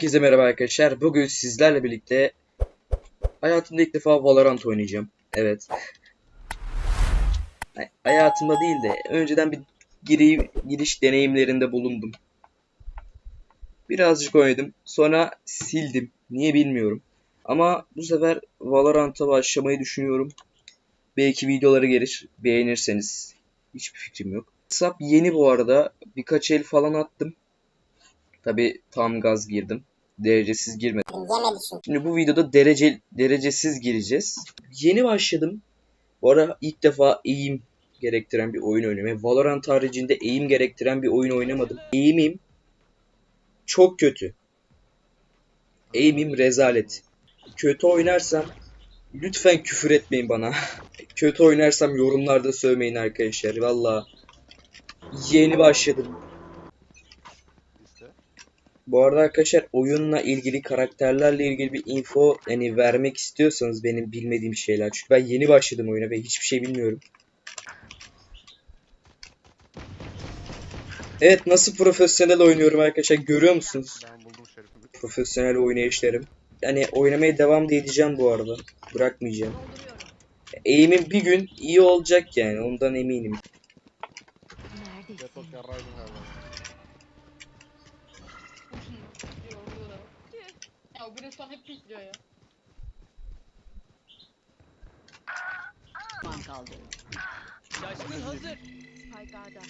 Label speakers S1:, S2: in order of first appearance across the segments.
S1: Herkese merhaba arkadaşlar. Bugün sizlerle birlikte hayatımda ilk defa Valorant oynayacağım. Evet. Hay- Hayatımda değil de önceden bir giri, giriş deneyimlerinde bulundum. Birazcık oynadım. Sonra sildim. Niye bilmiyorum. Ama bu sefer Valorant'a başlamayı düşünüyorum. Belki videoları gelir. Beğenirseniz. Hiçbir fikrim yok. Hesap yeni bu arada. Birkaç el falan attım. Tabi tam gaz girdim. Derecesiz girmedim. Şimdi bu videoda derece derecesiz gireceğiz. Yeni başladım. Bu ara ilk defa eğim gerektiren bir oyun oynamaya. Valorant haricinde eğim gerektiren bir oyun oynamadım. Eğimim çok kötü. Eğimim rezalet. Kötü oynarsam lütfen küfür etmeyin bana. kötü oynarsam yorumlarda sövmeyin arkadaşlar. Valla yeni başladım. Bu arada arkadaşlar oyunla ilgili karakterlerle ilgili bir info yani vermek istiyorsanız benim bilmediğim şeyler. Çünkü ben yeni başladım oyuna ve hiçbir şey bilmiyorum. Evet nasıl profesyonel oynuyorum arkadaşlar görüyor musunuz? Profesyonel oynayışlarım. Yani oynamaya devam da edeceğim bu arada. Bırakmayacağım. Eğimim bir gün iyi olacak yani ondan eminim.
S2: Ya o Brimstone hep pisliyor ya.
S3: Düşman kaldı.
S4: Şaşkın hazır.
S3: Spike A'da.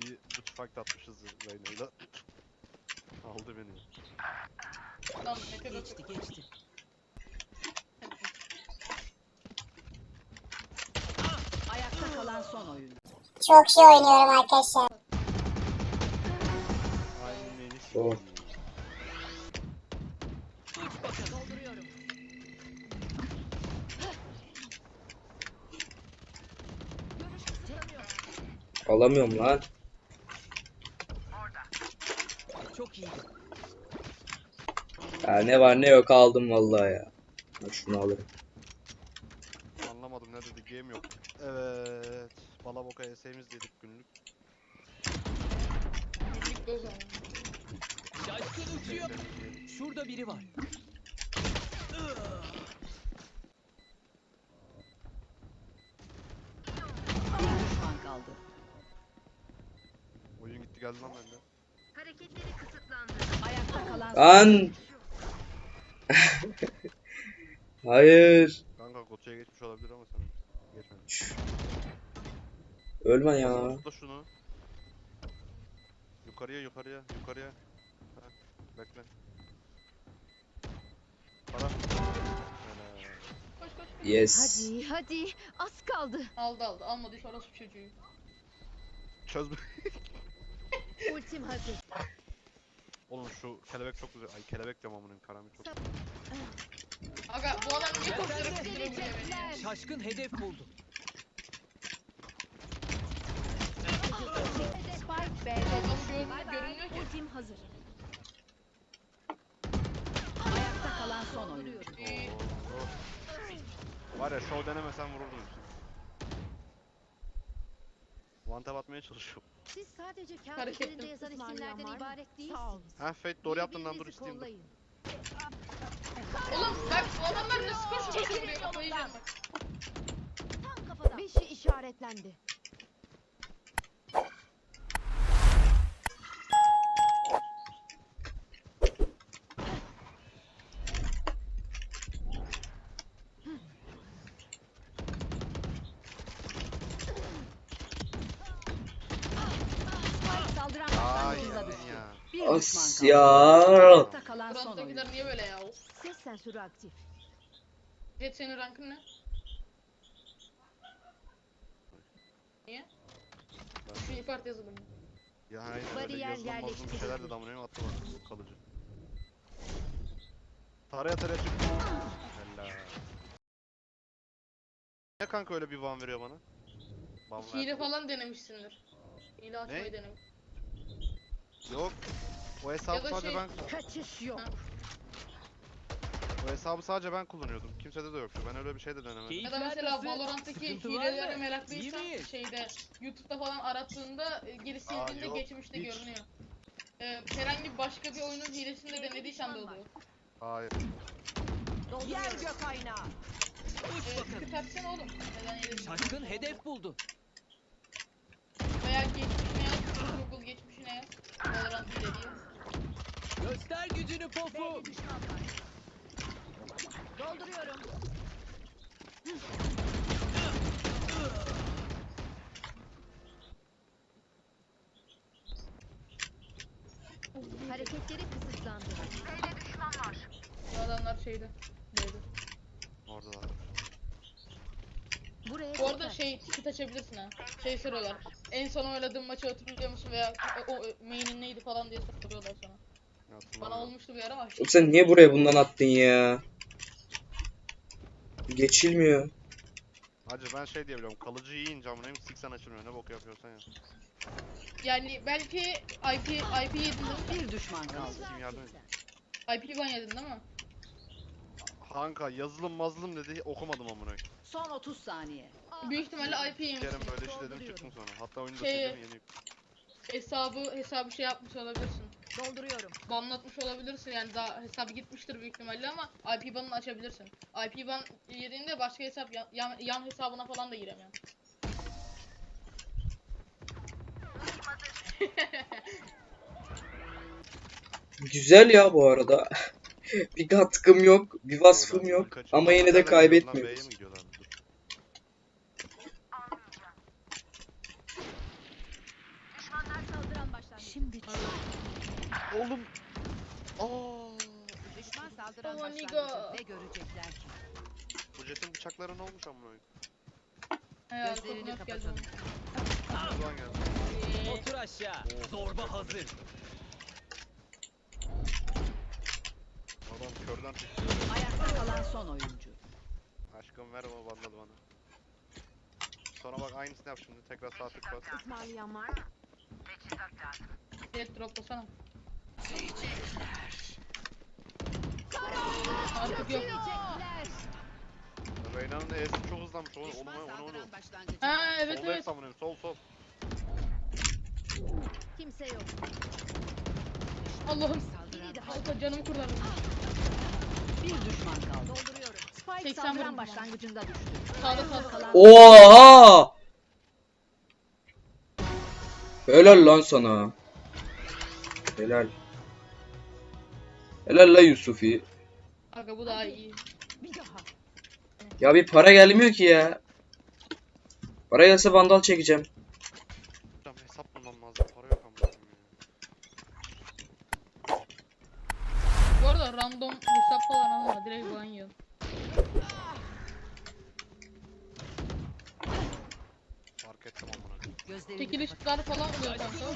S5: Bir fight atmışız Reyna'yla. Aldı beni.
S2: Lan ne kadar
S3: Geçti geçti. Ayakta kalan son oyun.
S6: Çok şey oynuyorum arkadaşlar.
S5: Aynen neyini
S1: Doğru. Alamıyorum lan.
S4: Çok iyi.
S1: Ya ne var ne yok aldım vallahi ya. Ben şunu alırım.
S5: Anlamadım ne dedi game yok. Evet. Bala boka eseğimiz dedik günlük.
S4: Şaşkın uçuyor. Şurada biri var.
S5: Gitti geldi lan bende.
S3: Ayakta kalan
S1: Lan! Hayır.
S5: Kanka Gotu'ya geçmiş olabilir ama sen geçmedin.
S1: Ölme ya.
S5: Tut da şunu. Yukarıya yukarıya yukarıya. Ha, bekle. Para. Helal.
S2: Koş koş.
S1: Yes.
S7: Hadi hadi az kaldı.
S2: Aldı aldı. Almadıysa orospu çocuğu.
S5: Çöz
S7: Ultim hazır.
S5: Oğlum şu kelebek çok güzel. Ay kelebek diyorum amının karamı çok.
S2: Aga bu adam niye gidiyor buraya beni?
S4: Şaşkın hedef buldu.
S7: Spike B'de
S2: Adam
S7: düştü.
S2: gör-
S7: Bay bay.
S2: görünmüyor ki.
S7: Ultim hazır.
S3: ayakta kalan son oyun.
S2: İyi.
S5: Oo. Var ya show denemesen vururdum işte. One tap atmaya çalışıyor.
S7: Siz sadece kağıt üzerinde
S2: ettim.
S7: yazan isimlerden ibaret değilsiniz.
S5: Ha Fate doğru yaptın lan dur
S7: Birbirinizi
S5: isteyeyim dur.
S7: kollayın.
S2: Oğlum bak bu adamlar nasıl koşuyor buraya kafayı yiyeceğim bak.
S7: Tam kafadan. Beşi işaretlendi.
S3: Spike saldıran
S5: Ay
S3: başlangıçta düştü.
S5: ya.
S3: Bir düşman
S1: As ya.
S3: Ayakta kalan son oyun.
S2: Front'takiler niye böyle ya?
S7: Ses sensörü aktif.
S2: Jet senin rankın ne? Niye? Şu ipart yazılımı.
S5: Ya aynen öyle
S7: Bariyer
S5: yazılım mazlum bir şeyler
S7: yerleştirildi.
S5: de damlaya attı bak kalıcı. Taraya taraya çık. Helal. Ne kanka öyle bir van veriyor bana? Van
S2: Hile
S5: verdi.
S2: falan denemişsindir. Hile açmayı
S5: Ne?
S2: denemiş.
S5: Yok. O hesabı
S2: Ya da
S5: sadece
S2: şey-
S5: ben
S7: Kaçış yok.
S5: o hesabı sadece ben kullanıyordum. Kimsede de yoktu. Ben öyle bir şey de denemedim.
S2: Ya da mesela? Valorant'taki
S4: Sıkıntı var
S2: hilelere
S4: mı?
S2: meraklıysan şeyde YouTube'da falan arattığında e, geri sildiğinde
S5: yok,
S2: geçmişte
S5: hiç.
S2: görünüyor. Ee, herhangi başka bir oyunun hilesini de denediysen de oluyor.
S5: Hayır.
S7: Yer gök aynağı.
S4: Uç
S2: Ee,
S4: bakalım.
S2: oğlum. Neden?
S4: Şaşkın hedef buldu.
S2: Veya geçmişine yaz. Google geçmişine yaz. Valorant hile diye.
S4: Göster gücünü pofu.
S7: B'de düşman var. Dolduruyorum. Hareketleri kısıtlandı.
S2: Bu adamlar şeyde. Böyle.
S5: Orada da.
S7: Buraya
S2: Bu arada şey ticket açabilirsin ha. Şey soruyorlar. En son oynadığın maçı hatırlıyor musun veya o, o main'in neydi falan diye soruyorlar sana. Bana olmuştu bir ara ama
S1: Oğlum sen niye buraya bundan attın ya? Geçilmiyor.
S5: Hacı ben şey diyebiliyorum. Kalıcı yiyince amınayım siksen açılmıyor. Ne bok yapıyorsan ya.
S2: yani belki IP IP yedin?
S3: Bir düşman kaldı.
S5: Kim yardım et.
S2: IP ban yedin değil mi?
S5: Kanka yazılım mazlım dedi okumadım amına.
S3: Son 30 saniye.
S2: Büyük ihtimalle IP yemişsin.
S5: Kerem böyle iş dedim çıktım sonra. Hatta oyunu da
S2: Şey-
S5: sildim yeni.
S2: Hesabı hesabı şey yapmış olabilirsin.
S7: Dolduruyorum.
S2: Banlatmış olabilirsin yani daha hesabı gitmiştir büyük ihtimalle ama IP banını açabilirsin. IP ban yediğinde başka hesap yan, yan, yan hesabına falan da giremiyorsun.
S1: Güzel ya bu arada. bir katkım yok, bir vasfım yok ama yine de kaybetmiyoruz.
S3: Şimdi
S5: Oğlum. Aa.
S3: düşman saldıran
S2: Oh,
S3: başlangıcı. Ne görecekler ki?
S5: Bu jetin bıçakları ne olmuş amına?
S2: He,
S3: Gözlerini kapatalım.
S5: Buradan geldi.
S4: Otur aşağı. Zorba hazır.
S5: Adam körden çıktı.
S3: Ayakta kalan son oyuncu.
S5: Aşkım ver o bandalı bana. Sonra bak aynısını yap şimdi. Tekrar sağ tık bas.
S7: İsmailiyen var.
S2: Evet droplasana. Artık yok.
S5: Reyna'nın E'si çok hızlanmış. Onu onu onu onu.
S2: Ha evet
S5: Sol
S2: evet.
S5: amına sol sol.
S7: Kimse yok.
S2: Allah'ım. Alta canımı kurtardı.
S3: bir düşman kaldı.
S7: Dolduruyorum.
S3: Spike
S2: 80
S3: saldıran
S2: vurdum.
S3: başlangıcında düştü.
S2: Sağda sağda.
S3: Kalan
S1: Oha! Helal lan sana. Helal. Helal la Yusufi.
S2: Aga bu daha iyi.
S7: Bir daha.
S1: Ya bir para gelmiyor ki ya. Para gelse vandal çekeceğim.
S5: Hocam hesap bulmam lazım. Para yok amına. koyayım ya.
S2: Bu arada random hesap falan alma. Direkt ban yiyor.
S5: Fark ettim amına.
S2: Çekilişler falan oluyor kanka.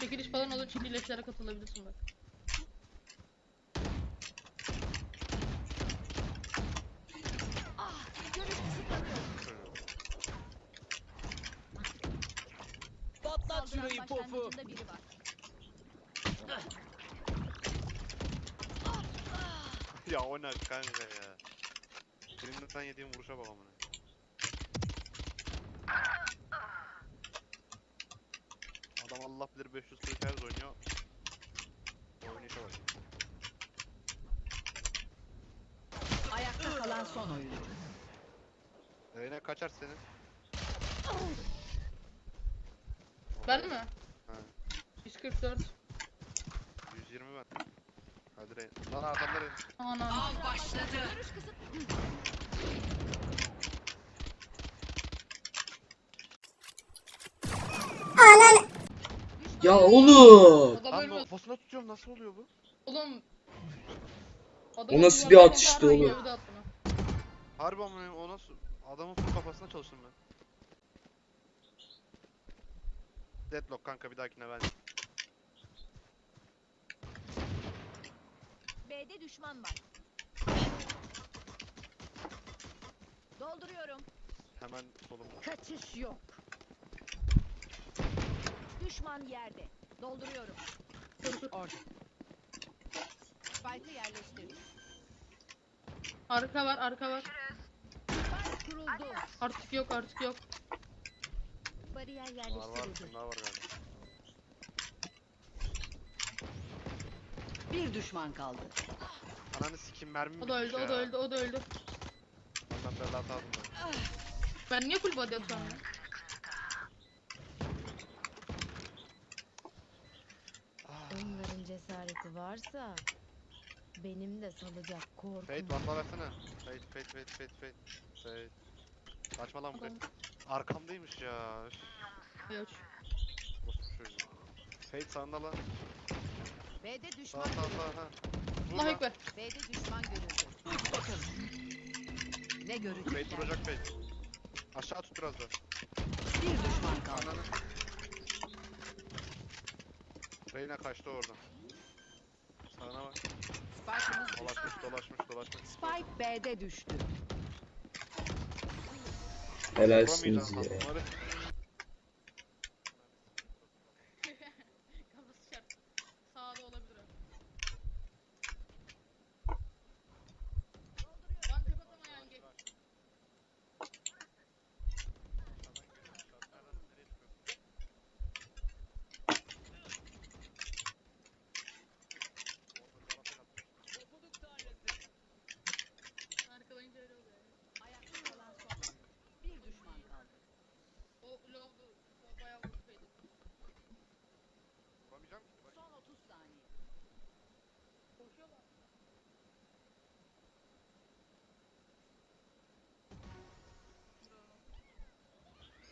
S2: Çekiliş falan oluyor. Çekilişlere katılabilirsin bak.
S4: Patlat
S7: Saldıran
S4: şurayı pofu.
S7: başlangıcında biri var.
S5: ya o ne kanka ya. Birinden yediğim vuruşa bak amına. Adam Allah bilir 540 Hz oynuyor. Oynayışa bak.
S3: Ayakta kalan son oyuncu.
S5: Reyna kaçar senin.
S2: Ben mi?
S5: Ha.
S2: 144.
S5: 120 ben. Hadi Reyna. Lan adamlar Reyna.
S2: Ana.
S3: Av başladı.
S6: Anan
S1: Ya oğlum.
S2: Adam
S5: Lan
S2: ölmüyor.
S5: kafasına tutuyorum nasıl oluyor bu?
S2: Oğlum.
S1: O nasıl bir
S2: duvardan
S1: atıştı
S2: yuvarlak
S1: oğlum?
S2: attı lan.
S5: Harbi amına o nasıl? Adamın full kafasına çalıştım ben. Deadlock kanka bir dahakine ben.
S7: B'de düşman var. Dolduruyorum.
S5: Hemen solum.
S7: Kaçış yok. Düşman yerde. Dolduruyorum.
S3: Orada.
S7: Spike'ı yerleştirdim.
S2: Arka var arka var.
S7: Spike kuruldu.
S2: Artık yok artık yok.
S7: Bariyer
S5: Var var
S7: yerleştirildi.
S5: şunlar var galiba.
S3: Bir düşman kaldı.
S5: Ananı sikim mermim
S2: O da öldü, o da öldü, o da öldü.
S5: Allah belanı aldım ben.
S2: Ben niye full body atıyorum ya?
S5: Ah.
S8: Onların cesareti varsa benim de salacak korkum.
S5: Fate vandal versene. Fate fate fate fate fate. Fate. Kaçma lan bu Fate. Arkamdaymış ya. Üf,
S2: Yok.
S5: orospu çocuğu. Fate sağında lan.
S3: B'de
S5: Sağ
S3: düşman
S5: sağ
S3: görüldü.
S5: sağ ha.
S2: Allah
S5: lan.
S2: ekber.
S3: B'de düşman görüldü. Ne
S5: Fate
S3: görecekler?
S5: vuracak Fate. Aşağı tut biraz da.
S3: Bir düşman kaldı.
S5: Ananı. Reyna kaçtı oradan. Sağına bak.
S3: Spike'ımız düştü.
S5: Dolaşmış dolaşmış dolaşmış.
S3: Spike B'de düştü.
S1: Helalsiniz ya.
S5: adamları.
S2: Kafası şart. Sağda olabilir abi. Lan tepe atamayan geç.
S4: Topluluk tanrısı.
S2: Arkalayınca öyle oluyor.
S3: Ayakta kalan son. Bir düşman kaldı.
S2: O low'du. O bayağı vuruştaydı.
S5: Vuramayacağım ki. Bak.
S3: Son 30 saniye.
S2: Koşuyorlar.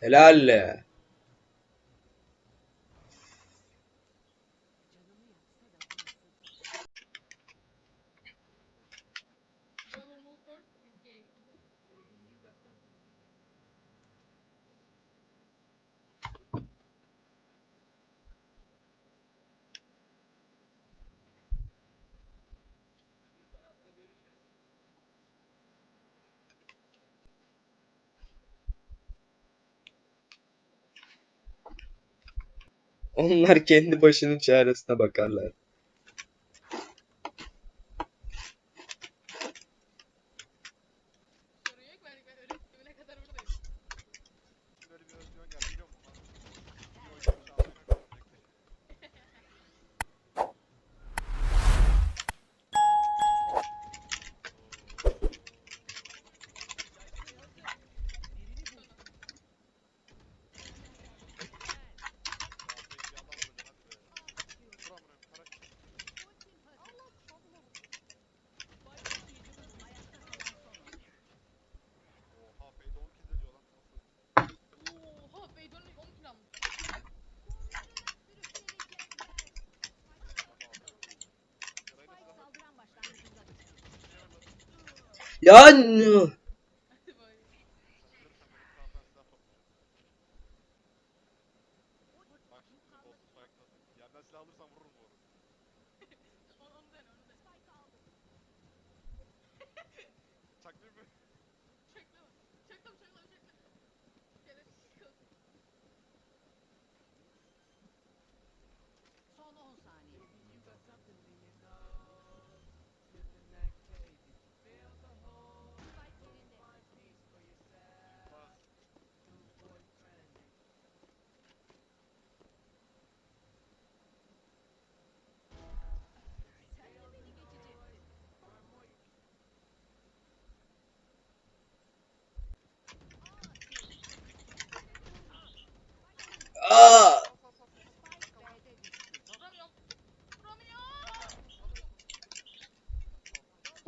S1: Helal. Onlar kendi başının çaresine bakarlar.
S2: Sorun yok. Ben, ben öğretmenine kadar buradayım.
S5: Böyle bir özgüven geldi biliyor musun? Bir oyun şampiyona kalacak.
S2: Oha Beydon'un 10 kilo almış.
S7: Spike saldıran başlangıcında düştü.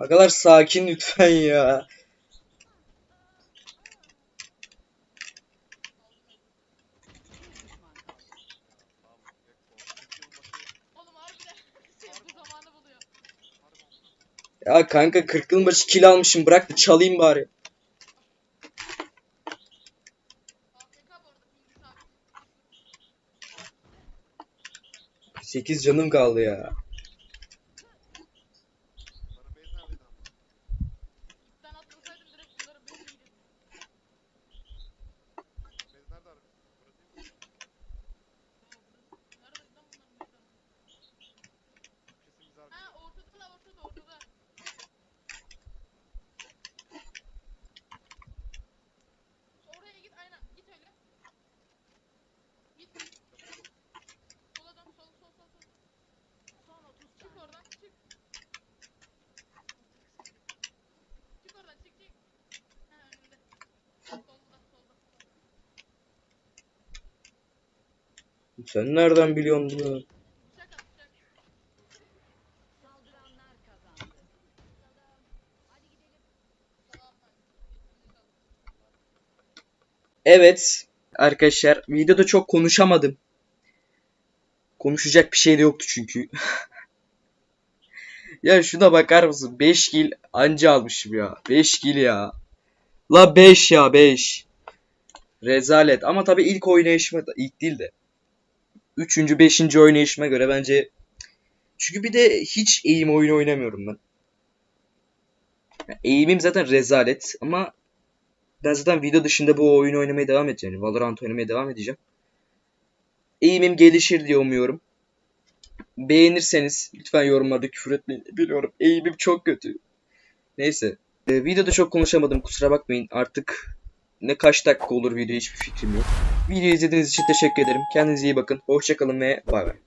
S1: Arkadaşlar sakin lütfen ya. Ya kanka 40 yılın başı kill almışım bırak da çalayım bari. 8 canım kaldı ya.
S2: Sen
S1: nereden biliyorsun bunu? Evet arkadaşlar videoda çok konuşamadım. Konuşacak bir şey de yoktu çünkü. ya şuna bakar mısın? 5 kill anca almışım ya. 5 kill ya. La 5 ya 5. Rezalet. Ama tabii ilk oynayışıma da ilk değil de. 3. 5. oynayışıma göre bence çünkü bir de hiç eğim oyunu oynamıyorum ben. Eğimim zaten rezalet ama ben zaten video dışında bu oyunu oynamaya devam edeceğim. Yani Valorant oynamaya devam edeceğim. Eğimim gelişir diye umuyorum. Beğenirseniz lütfen yorumlarda küfür etmeyin. Biliyorum eğimim çok kötü. Neyse. Ee, videoda çok konuşamadım kusura bakmayın. Artık ne kaç dakika olur video hiçbir fikrim yok. Videoyu izlediğiniz için teşekkür ederim. Kendinize iyi bakın. Hoşçakalın ve bay bay.